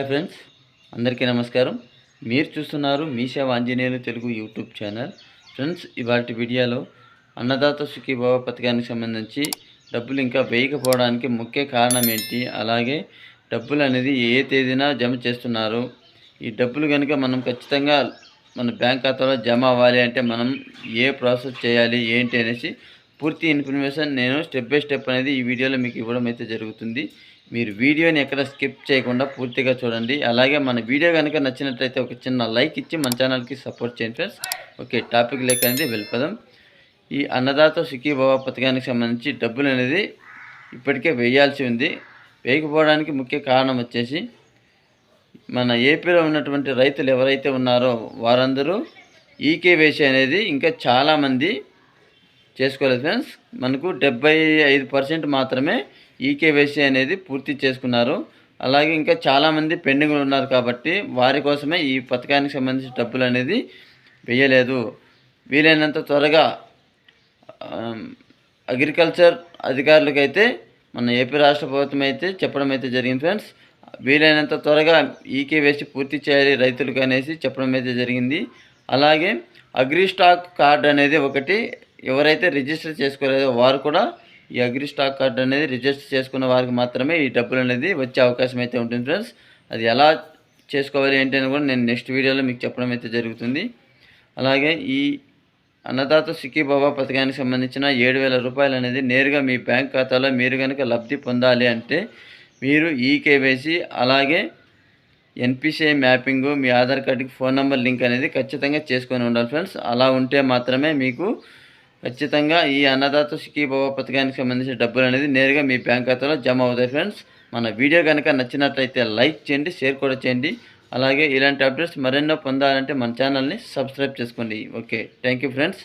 Hi friends అందరికీ నమస్కారం. మీరు చూస్తున్నారు Meesha Anjaneyulu Telugu YouTube channel. Friends ఇవాటి వీడియోలో అన్నదాత సుఖీభావ పథకానికి సంబంధించి డబ్బులు ఇంకా వేయకపోవడానికి ముఖ్య కారణం ఏంటి? అలాగే డబ్బులు అనేది ఏ తేదీన జమ చేస్తున్నారు ఈ డబ్బులు కనుక మనం ఖచ్చితంగా మన బ్యాంక్ ఖాతాలో జమ అవ్వాలి అంటే మనం ఏ ప్రాసెస్ చేయాలి ఏంటి అనేసి పూర్తి ఇన్ఫర్మేషన్ నేను స్టెప్ బై స్టెప్ అనేది ఈ వీడియోలో మీకు ఇవ్వడం అయితే జరుగుతుంది. మీరు వీడియోని ఎక్కడ స్కిప్ చేయకుండా పూర్తిగా చూడండి. అలాగే మన వీడియో కనుక నచ్చినట్లయితే ఒక చిన్న లైక్ ఇచ్చి మన ఛానల్కి సపోర్ట్ చేయండి ఫ్రెండ్స్. ఓకే టాపిక్ లేక అనేది వెళ్ళిపోదాం. ఈ అన్నదాత సుఖీభావ పథకానికి సంబంధించి డబ్బులు అనేది ఇప్పటికే వేయాల్సి ఉంది. వేయకపోవడానికి ముఖ్య కారణం వచ్చేసి మన ఏపీలో ఉన్నటువంటి రైతులు ఎవరైతే ఉన్నారో వారందరూ ఈకేవేసి అనేది ఇంకా చాలామంది చేసుకోలేదు ఫ్రెండ్స్. మనకు డెబ్బై ఐదు పర్సెంట్ మాత్రమే ఈకేవైసీ అనేది పూర్తి చేసుకున్నారు. అలాగే ఇంకా చాలామంది పెండింగ్లు ఉన్నారు కాబట్టి వారి కోసమే ఈ పథకానికి సంబంధించిన డబ్బులు అనేది వేయలేదు. వీలైనంత త్వరగా అగ్రికల్చర్ అధికారులకైతే మన ఏపీ రాష్ట్ర ప్రభుత్వం అయితే చెప్పడం అయితే జరిగింది ఫ్రెండ్స్. వీలైనంత త్వరగా ఈకేవైసీ పూర్తి చేయాలి రైతులకు అనేసి చెప్పడం అయితే జరిగింది. అలాగే అగ్రి స్టాక్ కార్డ్ అనేది ఒకటి ఎవరైతే రిజిస్టర్ చేసుకోలేదో వారు కూడా ఈ అగ్రి స్టాక్ కార్డ్ అనేది రిజిస్టర్ చేసుకున్న వారికి మాత్రమే ఈ డబ్బులు అనేది వచ్చే అవకాశం అయితే ఉంటుంది ఫ్రెండ్స్ అది ఎలా చేసుకోవాలి ఏంటి అని కూడా నేను నెక్స్ట్ వీడియోలో మీకు చెప్పడం అయితే జరుగుతుంది. అలాగే ఈ అన్నదాత సిక్కిబాబా పథకానికి సంబంధించిన ఏడు వేల రూపాయలు అనేది నేరుగా మీ బ్యాంక్ ఖాతాలో మీరు కనుక లబ్ధి పొందాలి అంటే మీరు ఈ కేవైసీ అలాగే ఎన్పిసిఐ మ్యాపింగ్ మీ ఆధార్ కార్డుకి ఫోన్ నెంబర్ లింక్ అనేది ఖచ్చితంగా చేసుకొని ఉండాలి ఫ్రెండ్స్ అలా ఉంటే మాత్రమే మీకు ఖచ్చితంగా ఈ అన్నదాత సుఖీభవ పథకానికి సంబంధించిన డబ్బులు అనేది నేరుగా మీ బ్యాంక్ ఖాతాలో జమ అవుతాయి ఫ్రెండ్స్. మన వీడియో కనుక నచ్చినట్లయితే లైక్ చేయండి షేర్ కూడా చేయండి. అలాగే ఇలాంటి అప్డేట్స్ మరెన్నో పొందాలంటే మన ఛానల్ని సబ్స్క్రైబ్ చేసుకోండి. Okay thank you friends.